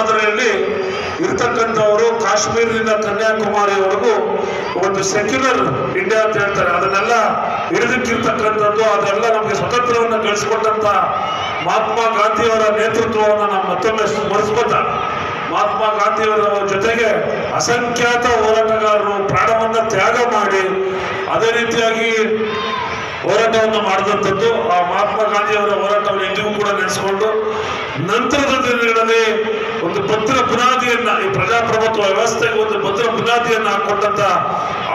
ಮಾದರಿಯಲ್ಲಿ ಇರ್ತಕ್ಕಂಥವರು ಕಾಶ್ಮೀರದಿಂದ ಕನ್ಯಾಕುಮಾರಿವರೆಗೂ ಒಂದು ಸೆಕ್ಯುಲರ್ ಇಂಡಿಯಾ ಅಂತ ಹೇಳ್ತಾರೆ. ಅದನ್ನೆಲ್ಲ ಹಿಡಿದಕ್ಕಿರ್ತಕ್ಕಂಥದ್ದು ಅದೆಲ್ಲ ನಮಗೆ ಸ್ವತಂತ್ರವನ್ನು ಗಳಿಸಿಕೊಟ್ಟಂತ ಮಹಾತ್ಮ ಗಾಂಧಿಯವರ ನೇತೃತ್ವವನ್ನು ನಾವು ಮತ್ತೊಮ್ಮೆ ಸ್ಮರಿಸ್ಕೊತ. ಮಹಾತ್ಮ ಗಾಂಧಿಯವರ ಜೊತೆಗೆ ಅಸಂಖ್ಯಾತ ಹೋರಾಟಗಾರರು ಪ್ರಾಣವನ್ನ ತ್ಯಾಗ ಮಾಡಿ ಅದೇ ರೀತಿಯಾಗಿ ಹೋರಾಟವನ್ನು ಮಾಡಿದಂಥದ್ದು ಆ ಮಹಾತ್ಮ ಗಾಂಧಿಯವರ ಹೋರಾಟವನ್ನು ಎಂದಿಗೂ ಕೂಡ ನಡೆಸಿಕೊಂಡು, ನಂತರದ ದಿನಗಳಲ್ಲಿ ಒಂದು ಭದ್ರ ಬುನಾದಿಯನ್ನ ಈ ಪ್ರಜಾಪ್ರಭುತ್ವ ವ್ಯವಸ್ಥೆಗೆ ಒಂದು ಭದ್ರ ಬುನಾದಿಯನ್ನ ಹಾಕೊಟ್ಟಂತ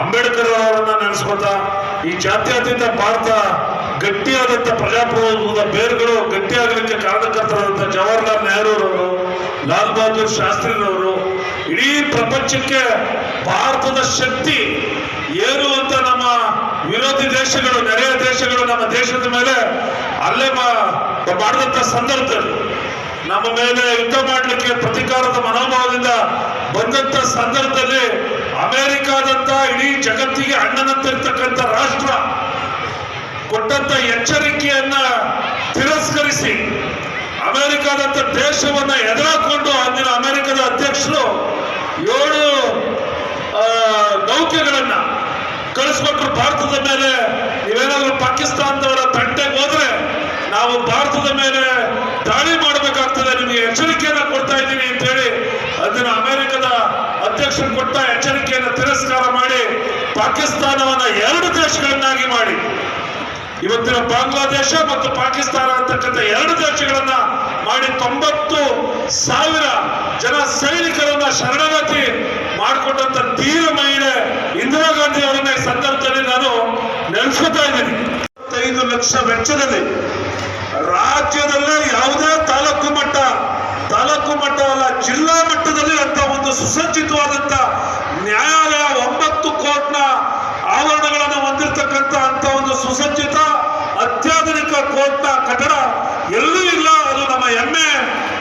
ಅಂಬೇಡ್ಕರ್ ಅವರನ್ನ ನೆನೆಸ್ಕೊತಾ ಈ ಜಾತ್ಯತೀತ ಭಾರತ ಗಟ್ಟಿಯಾದಂತ ಪ್ರಜಾಪ್ರಭುತ್ವದ ಬೇರುಗಳು, ಗಟ್ಟಿಯಾಗಲಿಕ್ಕೆ ಕಾರಣಕರ್ತರಾದಂಥ ಜವಾಹರ್ಲಾಲ್ ನೆಹರೂರವರು ಲಾಲ್ ಬಹದ್ದೂರ್ ಶಾಸ್ತ್ರಿರವರು ಇಡೀ ಪ್ರಪಂಚಕ್ಕೆ ಭಾರತದ ಶಕ್ತಿ ಏನು ಅಂತ ನಮ್ಮ ವಿರೋಧಿ ದೇಶಗಳು, ನೆರೆಯ ದೇಶಗಳು ನಮ್ಮ ದೇಶದ ಮೇಲೆ ಅಲ್ಲೇ ಮಾಡಿದಂತ ಸಂದರ್ಭದಲ್ಲಿ. ನಮ್ಮ ಮೇಲೆ ಯುದ್ಧ ಮಾಡಲಿಕ್ಕೆ ಪ್ರತಿಕಾರದ ಮನೋಭಾವದಿಂದ ಬಂದಂತ ಸಂದರ್ಭದಲ್ಲಿ ಅಮೆರಿಕಾದಂತ ಇಡೀ ಜಗತ್ತಿಗೆ ಅಣ್ಣನಂತಿರ್ತಕ್ಕಂಥ ರಾಷ್ಟ್ರ ಕೊಟ್ಟಂತ ಎಚ್ಚರಿಕೆಯನ್ನ ತಿರಸ್ಕರಿಸಿ ಅಮೆರಿಕಾದಂತ ದೇಶವನ್ನ ಎದುರಾಕೊಂಡು ಅಂದಿನ ಅಮೆರಿಕದ ಅಧ್ಯಕ್ಷರು ಏಳು ನೌಕೆಗಳನ್ನ ಕಳಿಸ್ಬಿಟ್ರು ಭಾರತದ ಮೇಲೆ ನೀವೇನಾದ್ರೂ ಪಾಕಿಸ್ತಾನದವರ ತಂಟೆಗೆ ಹೋದ್ರೆ ನಾವು ಭಾರತದ ಮೇಲೆ ದಾಳಿ ಮಾಡಬೇಕಾಗ್ತದೆ ನಿಮಗೆ ಎಚ್ಚರಿಕೆಯನ್ನ ಕೊಡ್ತಾ ಇದ್ದೀವಿ ಅಂತ ಹೇಳಿ ಅದನ್ನ ಅಮೆರಿಕದ ಅಧ್ಯಕ್ಷರು ಕೊಟ್ಟ ಎಚ್ಚರಿಕೆಯನ್ನ ತಿರಸ್ಕಾರ ಮಾಡಿ ಪಾಕಿಸ್ತಾನವನ್ನ ಎರಡು ದೇಶಗಳನ್ನಾಗಿ ಮಾಡಿ. ಇವತ್ತಿನ ಬಾಂಗ್ಲಾದೇಶ ಮತ್ತು ಪಾಕಿಸ್ತಾನ ಅಂತಕ್ಕಂಥ ಎರಡು ದೇಶಗಳನ್ನ ಮಾಡಿ ತೊಂಬತ್ತು ಸಾವಿರ ಜನ ಸೈನಿಕರನ್ನ ಶರಣಾಗತಿ ಮಾಡಿಕೊಂಡಂತ ಧೀರ ಮಹಿಳೆ ಇಂದಿರಾ ಗಾಂಧಿ ಅವರನ್ನ ಸಂದರ್ಭದಲ್ಲಿ ನಾನು ನೆನೆಸ್ಕೊತಾ ಇದ್ದೀನಿ. ಐದು ಲಕ್ಷ ವೆಚ್ಚದಲ್ಲಿ ರಾಜ್ಯದಲ್ಲೇ ಯಾವುದೇ ತಾಲೂಕು ಮಟ್ಟ ತಾಲೂಕು ಮಟ್ಟ ಅಲ್ಲ, ಜಿಲ್ಲಾ ಮಟ್ಟದಲ್ಲಿ ಅಂತ ಒಂದು ಸುಸಜ್ಜಿತವಾದಂತ ನ್ಯಾಯಾಲಯ ಒಂಬತ್ತು ಕೋರ್ಟ್ನ ಆವರಣಗಳನ್ನು ಹೊಂದಿರತಕ್ಕಂತ ಅಂತ ಒಂದು ಸುಸಜ್ಜಿತ ಅತ್ಯಾಧುನಿಕ ಕೋರ್ಟ್ನ ಕಟ್ಟಡ ಎಲ್ಲೂ ಇಲ್ಲ. ಅದು ನಮ್ಮ ಹೆಮ್ಮೆ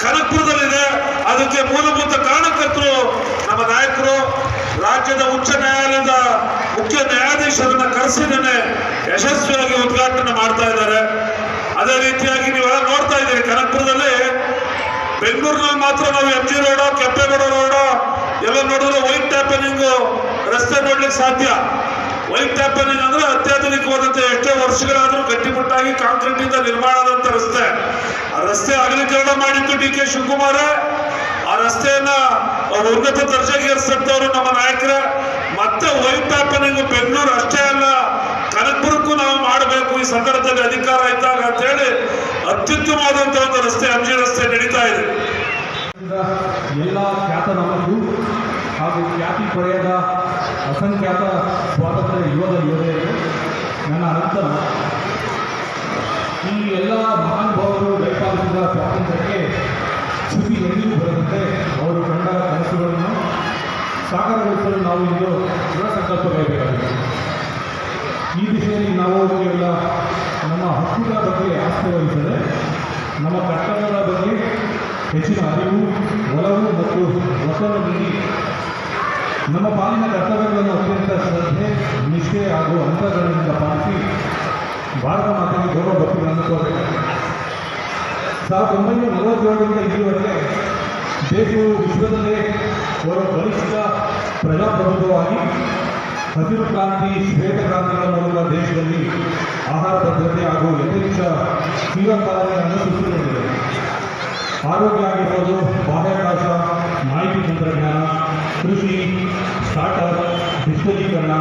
ಕನಕಪುರದಲ್ಲಿದೆ ಅದಕ್ಕೆ ಮೂಲಭೂತ ಕಾರಣಕರ್ತರು ನಮ್ಮ ನಾಯಕರು, ರಾಜ್ಯದ ಉಚ್ಚ ನ್ಯಾಯಾಲಯದ ಮುಖ್ಯ ನ್ಯಾಯಾಧೀಶರನ್ನ ಕರೆಸಿದ್ದೇನೆ ಯಶಸ್ವಿಯಾಗಿ ಉದ್ಘಾಟನೆ ಮಾಡ್ತಾ ಇದ್ದಾರೆ. ಅದೇ ರೀತಿಯಾಗಿ ನೀವೆಲ್ಲ ನೋಡ್ತಾ ಇದ್ದೀರಿ? ಕನಕಪುರದಲ್ಲಿ ಬೆಂಗಳೂರಿನಲ್ಲಿ ಮಾತ್ರ ನಾವು M G road Kempegowda road ಎಲ್ಲ ನೋಡಿದ್ರೆ ವೈಟ್ ಟ್ಯಾಪನಿಂಗ್ ರಸ್ತೆ ನೋಡ್ಲಿಕ್ಕೆ ಸಾಧ್ಯ. ವೈಟ್ ಟ್ಯಾಪನಿಂಗ್ ಅಂದ್ರೆ ಅತ್ಯಾಧುನಿಕವಾದಂತೆ ಎಷ್ಟೇ ವರ್ಷಗಳಾದರೂ ಗಟ್ಟಿಮುಟ್ಟಾಗಿ ಕಾಂಕ್ರೀಟ್ ಇಂದ ನಿರ್ಮಾಣ ಆದಂತ ರಸ್ತೆ. ಆ ರಸ್ತೆ ಅಗಲೀಕರಣ ಮಾಡಿದ್ದು ಡಿ ಕೆ ಶಿವಕುಮಾರ. ಆ ರಸ್ತೆಯನ್ನ ಉನ್ನತ ದರ್ಜೆಗೆ ಏರಿಸಂತವ್ರು ನಮ್ಮ ನಾಯಕರ. ಮತ್ತೆ ವೈಟ್ ಟ್ಯಾಪನಿಂಗ್ ಬೆಂಗಳೂರು ಅಷ್ಟೇ ಅಲ್ಲ ಮಾಡಬೇಕು ಈ ಸಂದರ್ಭದಲ್ಲಿ ಅಧಿಕಾರ ಇದ್ದಾಗ ಅಂತ ಹೇಳಿ ಅತ್ಯುತ್ತಮವಾದಂತಹ ಒಂದು ರಸ್ತೆ, ಅಂಜಿ ರಸ್ತೆ ನಡೀತಾ ಇದೆ. ಎಲ್ಲ ಖ್ಯಾತನಾಮರು ಹಾಗೂ ಖ್ಯಾತಿ ಪಡೆಯದ ಅಸಂಖ್ಯಾತ ಸ್ವಾತಂತ್ರ್ಯ ಯೋಧ ಯೋಧರಿಗೆ ನನ್ನ ಅರ್ಥ ಈ ಎಲ್ಲ ಮಹಾನುಭಾವರು ಬೇಕಾದ ಸ್ವಾತಂತ್ರ್ಯಕ್ಕೆ ಸುದ್ದಿ ಎಂದಿಗೂ ಬರದಂತೆ ಅವರು ಕಂಡ ಕನಸುಗಳನ್ನು ಸಾಕಾರಗೊಳಿಸಲು ನಾವು ಇಂದು ದೃಢ ಸಂಕಲ್ಪ ಈ ನಾವು ನಮ್ಮ ಹಕ್ಕುಗಳ ಬಗ್ಗೆ ಆಸ್ತಿ ವಹಿಸದೆ ನಮ್ಮ ಕರ್ತವ್ಯಗಳ ಬಗ್ಗೆ ಹೆಚ್ಚಿನ ಅರಿವು, ಒಲವು ಮತ್ತು ಒತ್ತಡ ನೀಡಿ ನಮ್ಮ ಪಾಲಿನ ಕರ್ತವ್ಯಗಳನ್ನು ಅತ್ಯಂತ ಶ್ರದ್ಧೆ, ನಿಷ್ಠೆ ಹಾಗೂ ಅಂತರಗಳಿಂದ ಪಾಲಿಸಿ ಭಾರತ ಮಾತೆಗೆ ಗೌರವ ಭಕ್ತಿಗಳನ್ನು ಕೋರಬೇಕು. ಸಾವಿರದ ಒಂಬೈನೂರ ನಲವತ್ತೇಳರಿಂದ ಇಲ್ಲಿವರೆಗೆ ದೇಶವು ವಿಶ್ವದಲ್ಲೇ ಅವರ ಬಲಿಷ್ಠ ಪ್ರಜಾಪ್ರಭುತ್ವವಾಗಿ ಹಸಿರು ಕ್ರಾಂತಿ ಶ್ವೇತ ಕ್ರಾಂತಿಗಳ ಮೂಲಕ ದೇಶದಲ್ಲಿ ಆಹಾರ ಭದ್ರತೆ ಹಾಗೂ ಯಥೇಚ್ಛ ಜೀವಕಾಲದ ಅನುಸೂಚನೆ ನೀಡಿದೆ ಆರೋಗ್ಯ ಆಗಿರ್ಬೋದು, ಬಾಹ್ಯಾಕಾಶ, ಮಾಹಿತಿ ತಂತ್ರಜ್ಞಾನ, ಕೃಷಿ ಸ್ಟಾರ್ಟ್ಅಪ್ ಡಿಜಿಟಲೀಕರಣ